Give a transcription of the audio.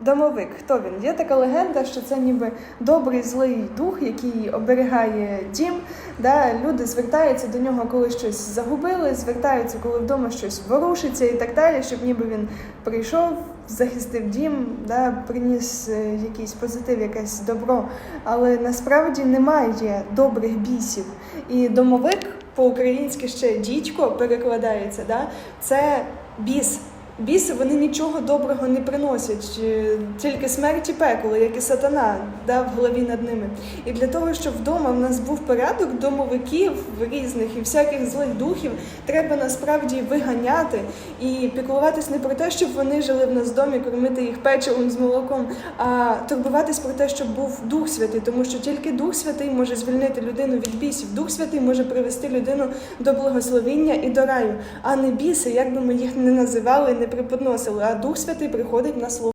Домовик, хто він? Є така легенда, що це ніби добрий злий дух, який оберігає дім. Да? Люди звертаються до нього, коли щось загубили, звертаються, коли вдома щось ворушиться і так далі, щоб ніби він прийшов, захистив дім, да? приніс е, якийсь позитив, якесь добро. Але насправді немає добрих бісів. І домовик по-українськи ще дідько перекладається. Да? Це біс. Біси вони нічого доброго не приносять, тільки смерть і пекло, як і сатана да, в голові над ними. І для того, щоб вдома в нас був порядок домовиків різних і всяких злих духів, треба насправді виганяти і піклуватись не про те, щоб вони жили в нас домі, кормити їх печивом з молоком, а турбуватись про те, щоб був Дух Святий, тому що тільки Дух Святий може звільнити людину від бісів. Дух Святий може привести людину до благословіння і до раю, а не біси, як би ми їх не називали, не преподносили. А Дух Святий приходить на слово.